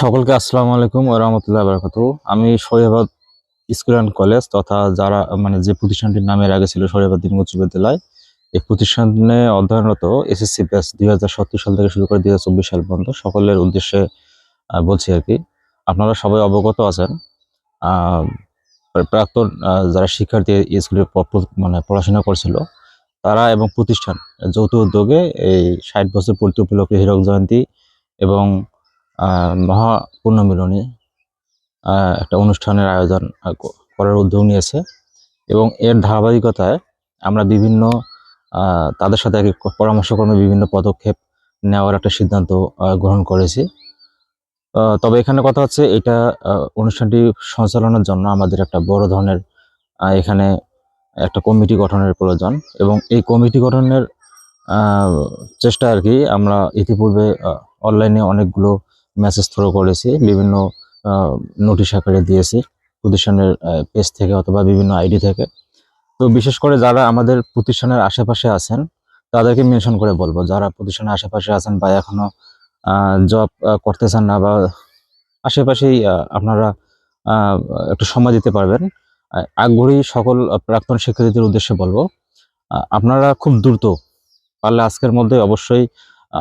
সকলকে আসসালামু আলাইকুম ওয়া রাহমাতুল্লাহি ওয়া বারাকাতুহু। আমি শরীয়বাদ স্কুল অ্যান্ড কলেজ তথা যারা মানে যে প্রতিষ্ঠানটির নামের আগে ছিল শরীয়বাদ দিন উচ্চ বিদ্যালয় এই প্রতিষ্ঠানে অধ্যয়নরত এসএসসি ব্যাচ দুই হাজার সত্তর সাল থেকে শুরু করে দুই হাজার চব্বিশ সাল পর্যন্ত সকলের উদ্দেশ্যে বলছি আর কি, আপনারা সবাই অবগত আছেন প্রাক্তন যারা শিক্ষার্থী এই স্কুলে মানে পড়াশোনা করছিল, তারা এবং প্রতিষ্ঠান যৌথ উদ্যোগে এই ষাট বছর পূর্তি উপলক্ষে হীরক জয়ন্তী এবং মহা পূর্ণমিলনী একটা অনুষ্ঠানের আয়োজন করার উদ্যোগ নিয়েছে এবং এর ধারাবাহিকতায় আমরা বিভিন্ন তাদের সাথে পরামর্শক্রমে বিভিন্ন পদক্ষেপ নেওয়ার একটা সিদ্ধান্ত গ্রহণ করেছি। তবে এখানে কথা হচ্ছে এটা অনুষ্ঠানটি সঞ্চালনের জন্য আমাদের একটা বড় ধরনের এখানে একটা কমিটি গঠনের প্রয়োজন এবং এই কমিটি গঠনের চেষ্টা আর কি আমরা ইতিপূর্বে অনলাইনে অনেকগুলো মেসেজ থ্রো করেছি, বিভিন্ন নোটিশ আকারে দিয়েছি, প্রতিষ্ঠানের পেজ থেকে অথবা বিভিন্ন আইডি থেকে। তো বিশেষ করে যারা আমাদের প্রতিষ্ঠানের আশেপাশে আছেন, তাদেরকে মেনশন করে বলব। যারা প্রতিষ্ঠানের আশেপাশে আছেন বা এখনও জব করতেছেন না বা আশেপাশেই আপনারা একটু সময় দিতে পারবেন। আগ্রহী সকল প্রাক্তন শিক্ষার্থীদের উদ্দেশ্যে বলব আপনারা খুব দ্রুত পারলে আজকের মধ্যে অবশ্যই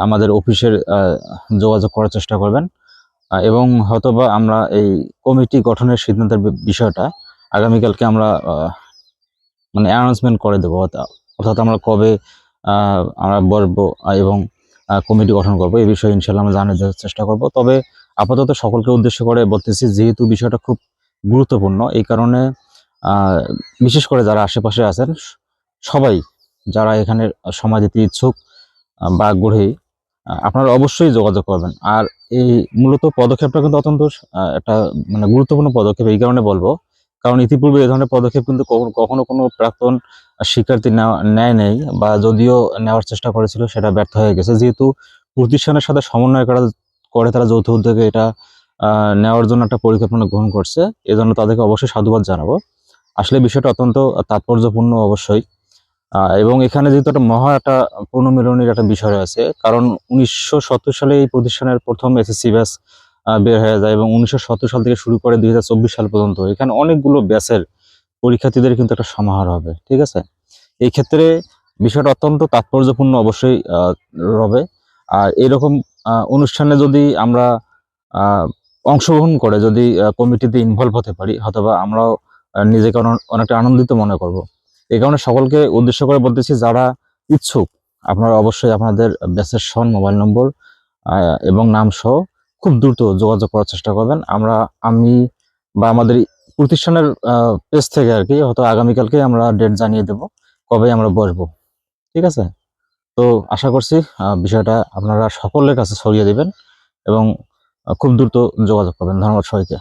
আমাদের অফিসের যোগাযোগ করার চেষ্টা করবেন। এবং হয়তোবা আমরা এই কমিটি গঠনের সিদ্ধান্তের বিষয়টা আগামীকালকে আমরা মানে অ্যানাউন্সমেন্ট করে দেবো। অর্থা- অর্থাৎ আমরা কবে আমরা আহ, এবং কমিটি গঠন করব এই বিষয়ে ইনশাল্লাহ আমরা জানার চেষ্টা করব। তবে আপাতত সকলকে উদ্দেশ্য করে বলতেছি যেহেতু বিষয়টা খুব গুরুত্বপূর্ণ এই কারণে বিশেষ করে যারা আশেপাশে আছেন সবাই যারা এখানে সময় দিতে ইচ্ছুক বা আহ, আপনারা অবশ্যই যোগাযোগ করবেন। আর এই মূলত পদক্ষেপটা কিন্তু অত্যন্ত একটা মানে গুরুত্বপূর্ণ পদক্ষেপ, এই কারণে বলব। কারণ ইতিপূর্বে এই ধরনের পদক্ষেপ কিন্তু কখনো কোনো প্রাক্তন শিক্ষার্থী নেয় নেই বা যদিও নেওয়ার চেষ্টা করেছিল, সেটা ব্যর্থ হয়ে গেছে। যেহেতু প্রতিষ্ঠানের সাথে সমন্বয় করা, করে তারা যৌথ উদ্যোগে এটা নেওয়ার জন্য একটা পরিকল্পনা গ্রহণ করছে। এজন্য তাদেরকে অবশ্যই সাধুবাদ জানাব। আসলে বিষয়টা অত্যন্ত তাৎপর্যপূর্ণ অবশ্যই। এবং এখানে যেহেতু একটা মহা একটা পুনর্মিলনীর একটা বিষয় রয়েছে, কারণ উনিশশো সত্তর সালে এই প্রতিষ্ঠানের প্রথম এসএসসি ব্যাচ বের হয়ে যায় এবং উনিশশো সত্তর সাল থেকে শুরু করে দুই হাজার চব্বিশ সাল পর্যন্ত এখানে অনেকগুলো ব্যাচের পরীক্ষার্থীদের কিন্তু একটা সমাহার হবে, ঠিক আছে? এই ক্ষেত্রে বিষয়টা অত্যন্ত তাৎপর্যপূর্ণ অবশ্যই রবে। আর এরকম অনুষ্ঠানে যদি আমরা অংশগ্রহণ করে যদি কমিটিতে ইনভলভ হতে পারি অথবা আমরাও নিজেকে অনেকটা আনন্দিত মনে করব। এই কারণে সকলকে উদ্দেশ্য করে বলতেছি, যারা ইচ্ছুক, আপনারা অবশ্যই আপনাদের ব্যাচের সন, মোবাইল নম্বর এবং নাম সহ খুব দ্রুত যোগাযোগ করার চেষ্টা করবেন। আমরা, আমি বা আমাদের প্রতিষ্ঠানের পেজ থেকে আর কি, হয়তো আগামীকালকে আমরা ডেট জানিয়ে দেব, কবে আমরা বসবো। ঠিক আছে? তো আশা করছি বিষয়টা আপনারা সকলের কাছে ছড়িয়ে দিবেন এবং খুব দ্রুত যোগাযোগ করবেন। ধন্যবাদ সবাইকে।